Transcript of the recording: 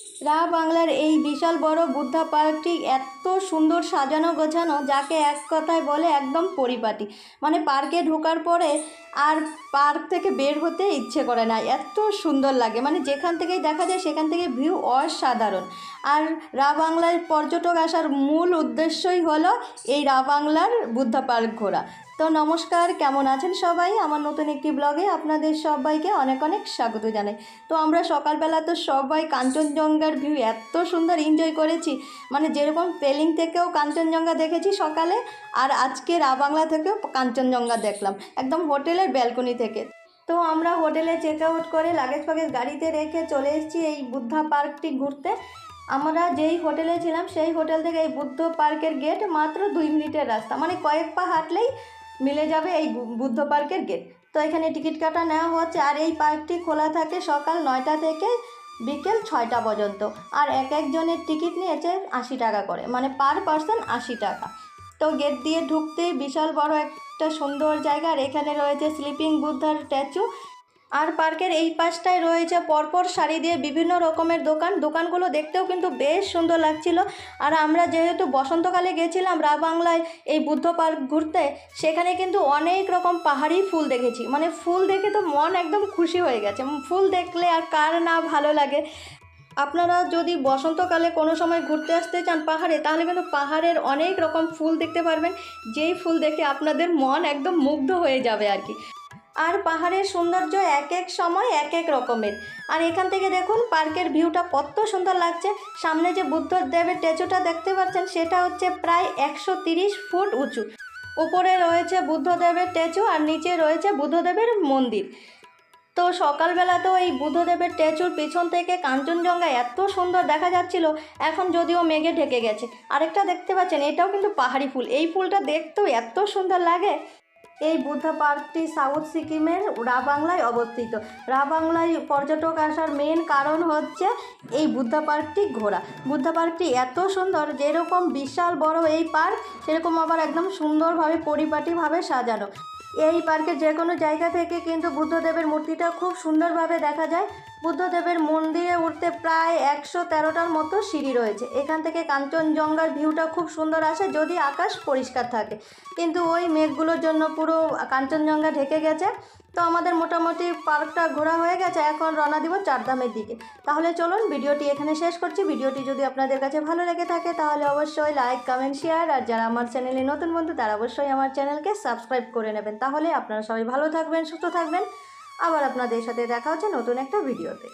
রা বাংলার এই বিশাল বড় বুদ্ধা পার্কটি এত সুন্দর সাজানো গোছানো, যাকে এক কথায় বলে একদম পরিপাটি। মানে পার্কে ঢোকার পরে আর পার্ক থেকে বের হতে ইচ্ছে করে না। এত সুন্দর লাগে। মানে যেখান থেকেই দেখা যায়, সেখান থেকে ভিউ অসাধারণ। আর রা বাংলায় পর্যটক আসার মূল উদ্দেশ্যই হলো এই রা বাংলার বুদ্ধা পার্ক ঘোরা। তো নমস্কার, কেমন আছেন সবাই? আমার নতুন একটি ব্লগে আপনাদের সবাইকে অনেক অনেক স্বাগত জানাই। তো আমরা সকালবেলা তো সবাই কাঞ্চনজঙ্ঘার ভিউ এত সুন্দর এনজয় করেছি। মানে যেরকম পেলিং থেকেও কাঞ্চনজঙ্ঘা দেখেছি সকালে, আর আজকে রা বাংলা থেকেও কাঞ্চনজঙ্ঘা দেখলাম। একদম হোটেলের ব্যালকনি থেকে। তো আমরা হোটেলে চেক আউট করে লাগেজ ফাগেজ গাড়িতে রেখে চলে এসেছি এই বুদ্ধা পার্কটি ঘুরতে। আমরা যেই হোটেলে ছিলাম, সেই হোটেল থেকে এই বুদ্ধ পার্কের গেট মাত্র দুই মিনিটের রাস্তা। মানে কয়েক পা হাঁটলেই মিলে যাবে এই বুদ্ধ পার্কের গেট তো এখানে টিকিট কাটা নেওয়া হচ্ছে আর এই পার্কটি খোলা থাকে সকাল নয়টা থেকে বিকেল ছয়টা পর্যন্ত। আর এক একজনের টিকিট নিয়েছে আশি টাকা করে মানে পার পার্সন আশি টাকা। তো গেট দিয়ে ঢুকতেই বিশাল বড় একটা সুন্দর জায়গা আর এখানে রয়েছে স্লিপিং বুদ্ধার স্ট্যাচু আর পার্কের এই পাশটায় রয়েছে পরপর সারি দিয়ে বিভিন্ন রকমের দোকান। দোকানগুলো দেখতেও কিন্তু বেশ সুন্দর লাগছিল। আর আমরা যেহেতু বসন্তকালে গেছিলাম রা বাংলায় এই বুদ্ধ পার্ক ঘুরতে, সেখানে কিন্তু অনেক রকম পাহাড়ি ফুল দেখেছি। মানে ফুল দেখে তো মন একদম খুশি হয়ে গেছে। ফুল দেখলে আর কার না ভালো লাগে। আপনারা যদি বসন্তকালে কোনো সময় ঘুরতে আসতে চান পাহাড়ে, তাহলে কিন্তু পাহাড়ের অনেক রকম ফুল দেখতে পারবেন। যেই ফুল দেখে আপনাদের মন একদম মুগ্ধ হয়ে যাবে আর কি। আর পাহাড়ের সৌন্দর্য এক এক সময় এক এক রকমের। আর এখান থেকে দেখুন, পার্কের ভিউটা কত সুন্দর লাগছে। সামনে যে বুদ্ধদেবের স্ট্যাচুটা দেখতে পাচ্ছেন, সেটা হচ্ছে প্রায় একশো ফুট উঁচু। উপরে রয়েছে বুদ্ধদেবের স্ট্যাচু আর নিচে রয়েছে বুদ্ধদেবের মন্দির। তো সকালবেলা তো এই বুদ্ধদেবের স্ট্যাচুর পিছন থেকে কাঞ্চনজঙ্ঘা এত সুন্দর দেখা যাচ্ছিল, এখন যদিও মেঘে ঢেকে গেছে। আরেকটা দেখতে পাচ্ছেন, এটাও কিন্তু পাহাড়ি ফুল। এই ফুলটা দেখতেও এত সুন্দর লাগে। এই বুদ্ধা পার্কটি সাউথ সিকিমের রাবাংলায় অবস্থিত। রাবাংলায় পর্যটক আসার মেন কারণ হচ্ছে এই বুদ্ধা পার্কটি ঘোরা। বুদ্ধা পার্কটি এত সুন্দর, যেরকম বিশাল বড় এই পার্ক, সেরকম আবার একদম সুন্দরভাবে পরিপাটিভাবে সাজানো। এই পার্কের যে কোনো জায়গা থেকে কিন্তু বুদ্ধদেবের মূর্তিটা খুব সুন্দরভাবে দেখা যায়। বুদ্ধদেবের মন্দিরে উঠতে প্রায় একশো তেরোটার মতো সিঁড়ি রয়েছে। এখান থেকে কাঞ্চনজঙ্ঘার ভিউটা খুব সুন্দর আসে, যদি আকাশ পরিষ্কার থাকে। কিন্তু ওই মেঘগুলোর জন্য পুরো কাঞ্চনজঙ্ঘা ঢেকে গেছে। তো আমাদের মোটামুটি পার্কটা ঘোরা হয়ে গেছে, এখন রওনা দিব চারধামের দিকে। তাহলে চলুন ভিডিওটি এখানে শেষ করছি। ভিডিওটি যদি আপনাদের কাছে ভালো লেগে থাকে, তাহলে অবশ্যই লাইক কমেন্ট শেয়ার আর যারা আমার চ্যানেলে নতুন বন্ধু, তারা অবশ্যই আমার চ্যানেলকে সাবস্ক্রাইব করে নেবেন। তাহলে আপনারা সবাই ভালো থাকবেন, সুস্থ থাকবেন। আবার আপনাদের সাথে দেখা হচ্ছে নতুন একটা ভিডিওতে।